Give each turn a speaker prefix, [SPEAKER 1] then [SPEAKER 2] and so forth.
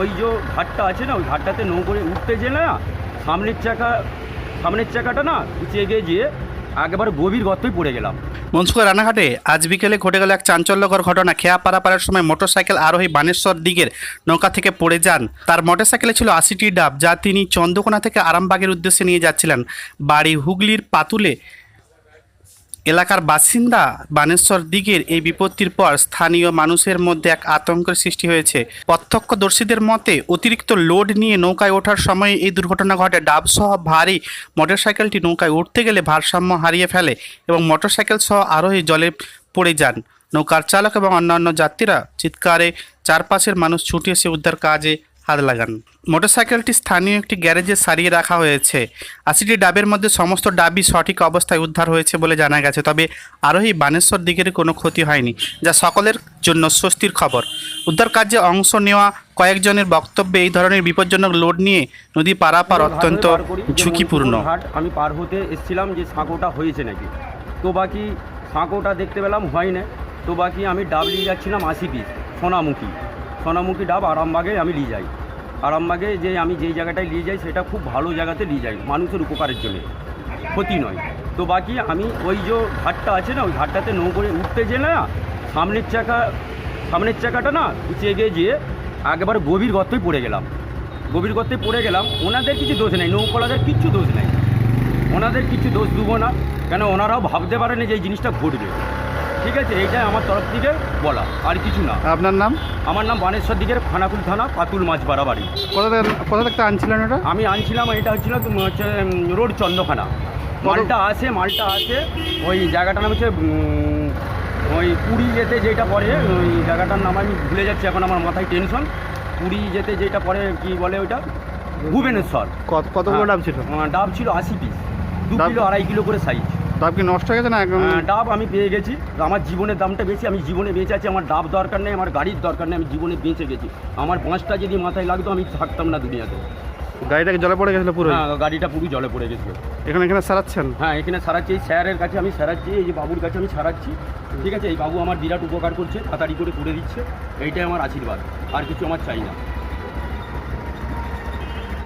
[SPEAKER 1] ওই যে ঘাটটা আছে না, ওই ঘাটটাতে নৌ করে উঠতে গেলে না, সামনের চাকা, সামনের চাকাটা না, পিছিয়ে গিয়ে গিয়ে একেবারে গভীর গর্তই পড়ে গেলাম।
[SPEAKER 2] মনসুকা রানাঘাটে আজ বিকেলে ঘটে গেল এক চাঞ্চল্যকর ঘটনা। খেয়া পারাপাড়ার সময় মোটরসাইকেল আরোহী বানেশ্বর দিকের নৌকা থেকে পড়ে যান। তার মোটরসাইকেলে ছিল আশিটি ডাব, যা তিনি চন্দ্রকোনা থেকে আরামবাগের উদ্দেশ্যে নিয়ে যাচ্ছিলেন। বাড়ি হুগলির পাতুলে এলাকার বাসিন্দা বানেশ্বর দিকের এই বিপত্তির পর স্থানীয় মানুষের মধ্যে এক আতঙ্কের সৃষ্টি হয়েছে। প্রত্যক্ষদর্শীদের মতে, অতিরিক্ত লোড নিয়ে নৌকায় ওঠার সময় এই দুর্ঘটনা ঘটে। ডাবসহ ভারী মোটরসাইকেলটি নৌকায় উঠতে গেলে ভারসাম্য হারিয়ে ফেলে এবং মোটরসাইকেল সহ আরোহী জলে পড়ে যান। নৌকার চালক এবং অন্যান্য যাত্রীরা চিৎকারে চারপাশের মানুষ ছুটে এসে উদ্ধার কাজে হাত লাগান। মোটরসাইকেলটি স্থানীয় একটি গ্যারেজে সারিয়ে রাখা হয়েছে। আশিটি ডাবের মধ্যে সমস্ত ডাবই সঠিক অবস্থায় উদ্ধার হয়েছে বলে জানা গেছে, তবে আরোহী বানেশ্বর দিকের কোনো ক্ষতি হয়নি, যা সকলের জন্য স্বস্তির খবর। উদ্ধার কার্যে অংশ নেওয়া কয়েকজনের বক্তব্যে এই ধরনের বিপজ্জনক লোড নিয়ে নদী পারাপার অত্যন্ত ঝুঁকিপূর্ণ।
[SPEAKER 1] ঘাট আমি পার হতে এসেছিলাম যে সাঁকোটা হয়েছে নাকি। তো বাকি সাঁকোটা দেখতে পেলাম হয় না তো বাকি আমি ডাব নিয়ে যাচ্ছিলাম আশি পিস সোনামুখী। সোনামুখী ডাব আরামবাগে আমি নিয়ে যাই। আরামবাগে যে আমি যেই জায়গাটায় নিয়ে যাই, সেটা খুব ভালো জায়গাতে নিয়ে যাই, মানুষের উপকারের জন্য। ক্ষতি নয়। তো বাকি আমি ওই যে ঘাটটা আছে না, ওই ঘাটটাতে করে উঠতে গেলে না, সামনের চাকা, সামনের চাকাটা না পিছিয়ে গিয়ে গিয়ে একেবারে গভীর গর্তই পড়ে গেলাম। গভীর গর্তে পড়ে গেলাম, ওনাদের কিছু দোষ নেই নৌকলাদের কিচ্ছু দোষ নেই। ওনাদের কিছু দোষ দেবো না, কেন ওনারাও ভাবতে পারেনি যে এই জিনিসটা ঘটবে। ঠিক আছে এইটাই আমার তরফ থেকে বলা আর কিছু না।
[SPEAKER 2] আপনার নাম?
[SPEAKER 1] আমার নাম বানেশ্বর দিকের খানাকুল থানা পাতুল মাছ বাড়াবাড়ি।
[SPEAKER 2] কোথা থেকে কোথা থেকে আনছিলেন ওটা?
[SPEAKER 1] আমি আনছিলাম এটা হচ্ছিল হচ্ছে রোড চন্দ্রখানা। মালটা আসে মালটা আসে ওই জায়গাটার নাম হচ্ছে ওই পুরী যেতে যেটা পড়ে ওই জায়গাটার নাম আমি ভুলে যাচ্ছি এখন আমার মাথায় টেনশন পুরী যেতে যেটা পড়ে কি বলে ওইটা? ভুবনেশ্বর।
[SPEAKER 2] কত
[SPEAKER 1] কতগুলো ডাব ছিল? ডাব ছিল আশি পিস দু কিলো আড়াই কিলো করে সাইজ
[SPEAKER 2] ডাব কি নষ্ট হয়ে গেছে না
[SPEAKER 1] ডাব আমি পেয়ে গেছি। আমার জীবনের দামটা বেশি আমি জীবনে বেঁচে আছি আমার ডাব দরকার নেই আমার গাড়ির দরকার নেই আমি জীবনে বেঁচে গেছি। আমার পাঁচটা যদি মাথায় লাগতো আমি থাকতাম না দুনিয়াতে।
[SPEAKER 2] গাড়িটাকে জলে পড়ে গেছিল পুরো
[SPEAKER 1] হ্যাঁ গাড়িটা পুরো জলে পড়ে গেছিল।
[SPEAKER 2] এখানে এখানে সারাচ্ছেন?
[SPEAKER 1] হ্যাঁ এখানে সারাচ্ছি এই স্যারের কাছে আমি সারাচ্ছি এই যে বাবুর কাছে আমি সারাচ্ছি। ঠিক আছে এই বাবু আমার বিরাট উপকার করছে তাড়াতাড়ি করে করে দিচ্ছে এইটাই আমার আশীর্বাদ আর কিছু আমার চাই না।